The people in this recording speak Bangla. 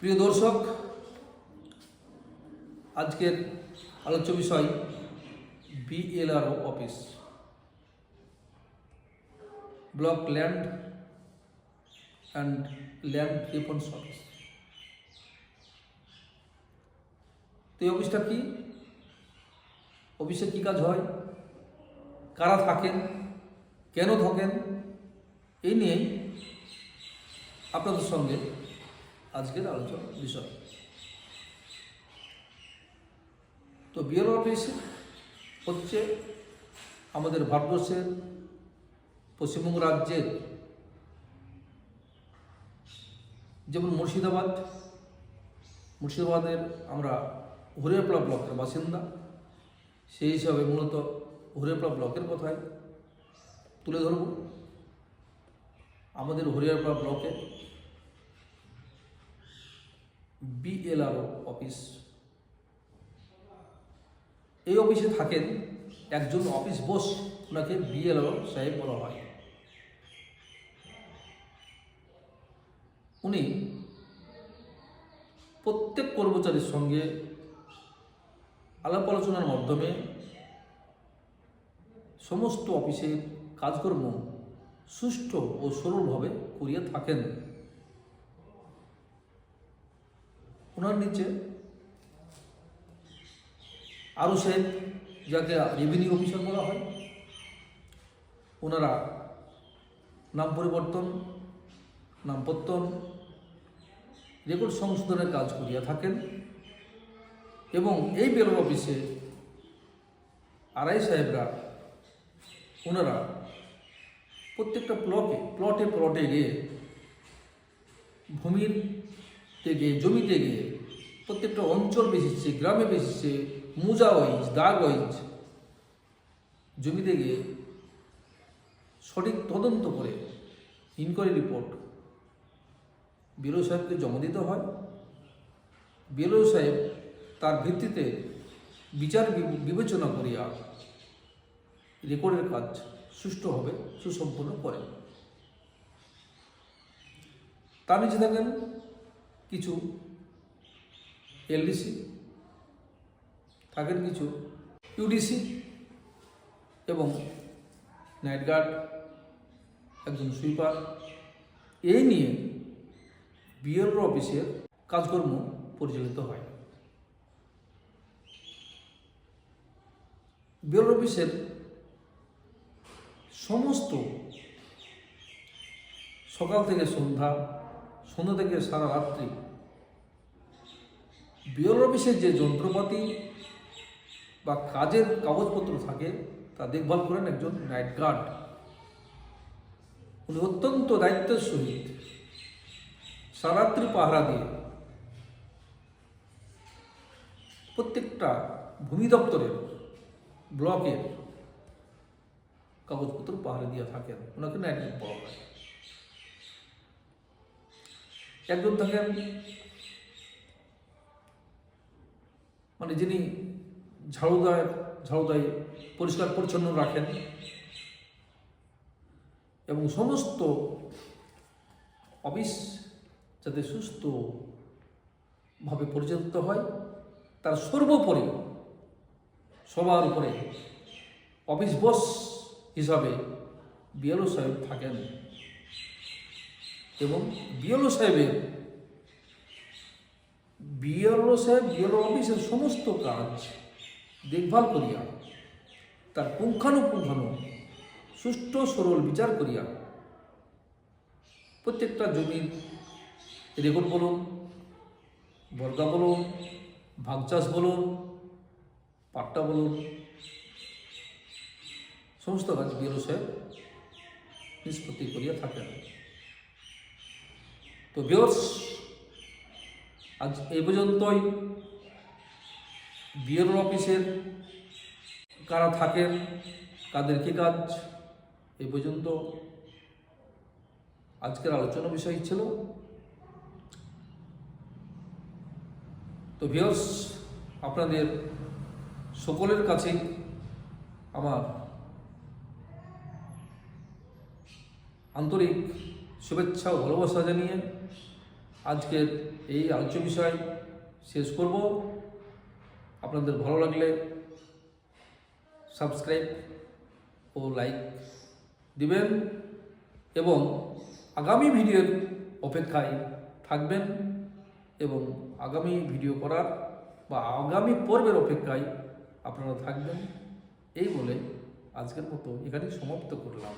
প্রিয় দর্শক, আজকের আলোচ্য বিষয় BLRO office block land and land reforms office তো এই অফিসটা কি? অফিসে কী কাজ হয়? কারা থাকেন? কেন থাকেন? এই নিয়েই আপনাদের সঙ্গে আজকের আলোচনার বিষয়। তো বিএল অফিস হচ্ছে আমাদের ভারতবর্ষের পশ্চিমবঙ্গ রাজ্যের যেমন মুর্শিদাবাদ, মুর্শিদাবাদের আমরা হরিয়ারপাড়া ব্লকের বাসিন্দা। সেই হিসাবে মূলত হরিয়ারপাড়া ব্লকের কথাই তুলে ধরব। আমাদের হরিয়ারপাড়া ব্লকে বিএলআরও অফিস এই অফিসে থাকেন একজন অফিস বস ওনাকে বিএলআরও সাহেব বলা হয়। উনি প্রত্যেক কর্মচারীর সঙ্গে আলাপ আলোচনার মাধ্যমে সমস্ত অফিসের কাজকর্ম সুষ্ঠু ও সরলভাবে করিয়া থাকেন। ওনার নিচে আরও সাহেব যাকে রেভিনিউ অফিসার বলা হয় ওনারা নাম পরিবর্তন নামপত্তন রেকর্ড সংশোধনের কাজ করিয়া থাকেন এবং এই বেরোর অফিসে আড়াই সাহেবরা ওনারা প্রত্যেকটা প্লটে প্লটে প্লটে গিয়ে ভূমির থেকে জমিতে গিয়ে প্রত্যেকটা অঞ্চল বেশিচ্ছে গ্রামে বেশিচ্ছে মুজা ওয়াইজ, দাগ ওয়াইজ জমিতে গিয়ে সঠিক তদন্ত করে ইনকোয়ারি রিপোর্ট বিরো সাহেবকে জমা দিতে হয়। বিরো সাহেব তার ভিত্তিতে বিচার বিবেচনা করিয়া রেকর্ডের কাজ সুষ্ঠুভাবে সুসম্পন্ন করেন তার নিচে থাকেন কিছু এলডিসি থাকেন কিছু ইউডিসি এবং নাইট গার্ড একজন সুইপার এই নিয়ে বিএলও অফিসের কাজকর্ম পরিচালিত হয়। বিএলও অফিসের সমস্ত সকাল থেকে সন্ধ্যা সন্ধ্যা থেকে সারা রাত্রি বিএল অফিসের যে যন্ত্রপাতি বা কাজের কাগজপত্র থাকে, তা দেখভাল করেন একজন নাইট গার্ড। উনি অত্যন্ত দায়িত্বের সহিত সারাত্রি পাহারা দিয়ে প্রত্যেকটা ভূমি দপ্তরের ব্লকের কাগজপত্র পাহারা দিয়ে থাকেন। ওনাকে নাইট গার্ড বলা হয়। একজন থাকেন মানে যিনি ঝাড়ু দেয় ঝাড়ু দেয় পরিষ্কার পরিচ্ছন্ন রাখেন। এবং সমস্ত অফিস যাতে সুস্থভাবে পরিচালিত হয়, তার সর্বোপরি সবার উপরে অফিস বস হিসাবে বিএলও সাহেব থাকেন। এবং বিএলও সাহেবের বিএলও সাহেব বিএলও অফিসের সমস্ত কাজ দেখভাল করিয়া, তার পুঙ্খানুপুঙ্খানু সুষ্ঠু সরল বিচার করিয়া প্রত্যেকটা জমির রেকর্ড বলুন, বর্গা বলুন ভাগ চাষ বলুন, পাট্টা বলুন, সমস্ত কাজ বিএলও সাহেব নিষ্পত্তি করিয়া থাকেন। তো বিয়র্স আজ এই পর্যন্তই। বিএল অফিসের কারা থাকেন, কাদের কী কাজ এই পর্যন্ত। আজকের আলোচনা বিষয় ছিল। তো ভিওর্স আপনাদের সকলের কাছেই আমার আন্তরিক শুভেচ্ছা ও ভালোবাসা জানিয়ে আজকের এই আলোচ্য বিষয় শেষ করব। আপনাদের ভালো লাগলে সাবস্ক্রাইব ও লাইক দিবেন এবং আগামী ভিডিওর অপেক্ষায় থাকবেন এবং আগামী ভিডিও করার বা আগামী পর্বের অপেক্ষায় আপনারা থাকবেন। এই বলে আজকের মতো এখানে সমাপ্ত করলাম।